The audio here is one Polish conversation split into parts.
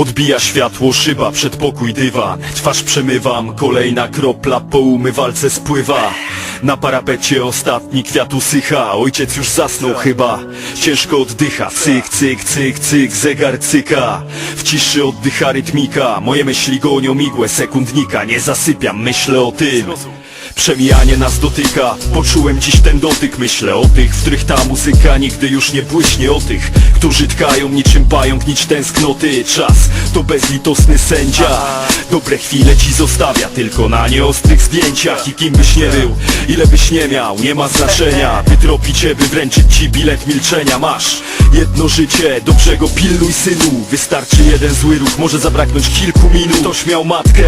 Odbija światło, szyba, przedpokój, dywan Twarz przemywam, kolejna kropla po umywalce spływa. Na parapecie ostatni kwiat usycha Ojciec już zasnął chyba. Ciężko oddycha, cyk, cyk, cyk, cyk Zegar cyka. W ciszy oddycha rytmika. Moje myśli gonią igłę sekundnika. Nie zasypiam, myślę o tym Przemijanie nas dotyka. Poczułem dziś ten dotyk. Myślę o tych, w których ta muzyka nigdy już nie błyśnie. O tych, którzy tkają niczym pająk Nicz tęsknoty. Czas to bezlitosny sędzia. Dobre chwile ci zostawia Tylko na nieostrych zdjęciach. I kim byś nie był, ile byś nie miał Nie ma znaczenia. Wytropi cię, by wręczyć ci bilet milczenia. Masz jedno życie Dobrze go pilnuj synu. Wystarczy jeden zły ruch Może zabraknąć kilku minut. Ktoś miał matkę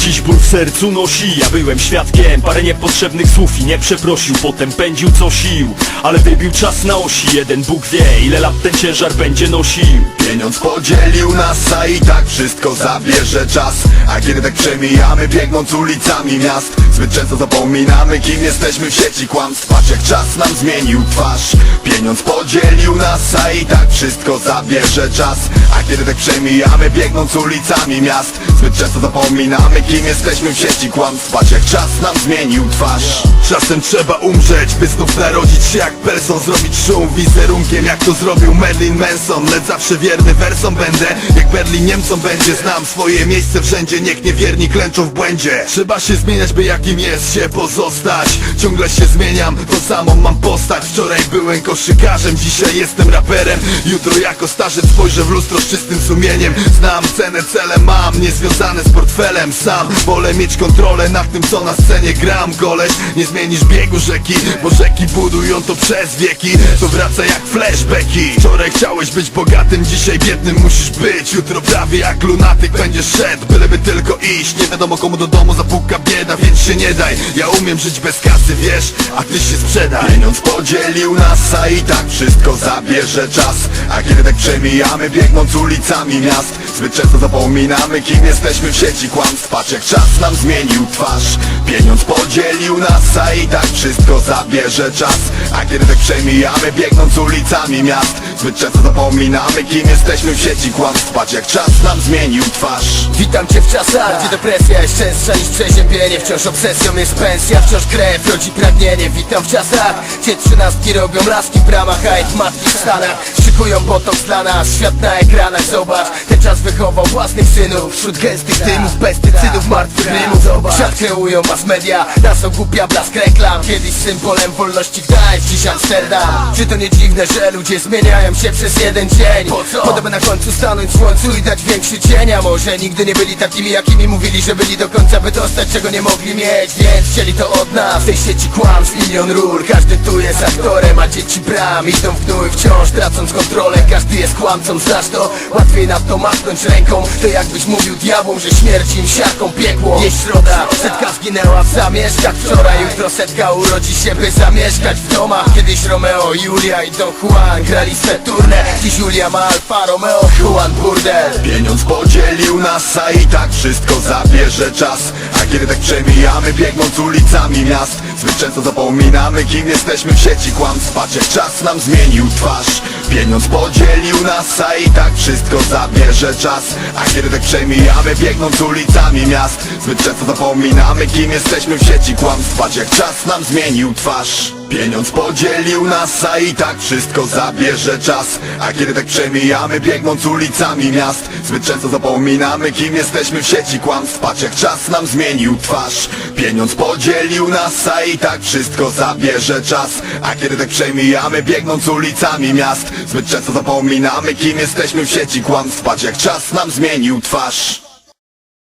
Dziś ból w sercu nosi. Ja byłem świadkiem Parę niepotrzebnych słów i nie przeprosił. Potem pędził co sił Ale wybił czas na osi. Jeden Bóg wie ile lat ten ciężar będzie nosił. Pieniądz podzielił nas, a i tak wszystko zabierze czas. A kiedy tak przemijamy, biegnąc ulicami miast Zbyt często zapominamy, kim jesteśmy w sieci kłamstw. Patrz jak czas nam zmienił twarz. Pieniądz podzielił nas, i tak wszystko zabierze czas. A kiedy tak przemijamy, biegnąc ulicami miast Zbyt często zapominamy, kim jesteśmy w sieci. Kłamstw Patrz jak czas nam zmienił twarz. Czasem trzeba umrzeć, by znów narodzić się jak person. Zrobić szum wizerunkiem, jak to zrobił Marilyn Manson. Lecz zawsze wierny wersom będę, jak Berlin Niemcom będzie. Znam swoje miejsce wszędzie, niech niewierni klęczą w błędzie. Trzeba się zmieniać, by jakim jest się pozostać. Ciągle się zmieniam, tą samą mam postać. Wczoraj byłem koszykarzem, dzisiaj jestem raperem. Jutro jako starzec spojrzę w lustro z czystym sumieniem. Znam cenę, cele mam, niezwiązane z portfelem Sam. Wolę mieć kontrolę nad tym, co na scenie gram. Goleś, nie zmienisz biegu rzeki, bo rzeki budują to przez wieki. To wraca jak flashbacki. Wczoraj chciałeś być bogatym, dzisiaj biednym musisz być. Jutro prawie jak lunatyk będziesz szedł, byleby tylko iść. Nie wiadomo komu do domu zapuka bieda, więc się nie daj. Ja umiem żyć bez kasy, wiesz, a ty się sprzedaj. Pieniądz podzielił nas, a i tak wszystko zabierze czas. A kiedy tak przemijamy, biegnąc ulicami miast Zbyt często zapominamy, kim jesteśmy w sieci kłamstw. Jak czas nam zmienił twarz. Pieniądz podzielił nas, a i tak wszystko zabierze czas. A kiedy tak przemijamy, biegnąc ulicami miast Zbyt często zapominamy, kim jesteśmy w sieci kłamstw. Jak czas nam zmienił twarz. Witam cię w czasach, gdzie depresja jest częstsza niż przeziębienie. Wciąż obsesją jest pensja, wciąż krew rodzi pragnienie. Witam w czasach, gdzie trzynastki robią laski w bramach A matki w Stanach. Szykują potok dla nas Świat na ekranach, zobacz. Ten czas wychował własnych synów. Wśród gęstych dymów, pestycydów, martwych rymów Świat kreują mass media, nas ogłupia blask reklam. Kiedyś symbolem wolności Gdańsk, dziś Amsterdam. Czy to nie dziwne, że ludzie zmieniają się przez jeden dzień? Po co? Podobno na końcu stanąć w słońcu i dać większy cień A może nigdy nie byli takimi, jakimi mówili, że byli do końca by dostać, czego nie mogli mieć. Więc chcieli to od nas, w tej sieci kłamstw milion rur. Każdy tu jest aktorem, a dzieci bram. Idą w gnój wciąż, tracąc kontrolę kłamcą, znasz to? Łatwiej na to machnąć ręką. To jakbyś mówił diabłom, że śmierć im siarką piekło. Jest środa, setka zginęła w zamieszkach. Wczoraj, jutro setka urodzi się, by zamieszkać w domach. Kiedyś Romeo, Julia i Don Juan grali swe turne. Dziś Julia ma Alfa Romeo, Juan Burdel. Pieniądz podzielił nas, a i tak wszystko zabierze czas. A kiedy tak przemijamy, biegnąc ulicami miast Zbyt często zapominamy, kim jesteśmy w sieci kłamstw. Patrz czas nam zmienił twarz. Pieniądz podzielił nas, a i tak wszystko zabierze czas. A kiedy tak przemijamy, biegnąc ulicami miast Zbyt często zapominamy, kim jesteśmy w sieci. Kłamstw Patrz jak czas nam zmienił twarz Pieniądz podzielił nas, a i tak wszystko zabierze czas. A kiedy tak przemijamy, biegnąc ulicami miast Zbyt często zapominamy, kim jesteśmy w sieci kłamstw. Patrz jak czas nam zmienił twarz. Pieniądz podzielił nas, a i tak wszystko zabierze czas. A kiedy tak przemijamy, biegnąc ulicami miast Zbyt często zapominamy, kim jesteśmy w sieci kłamstw. Patrz jak czas nam zmienił twarz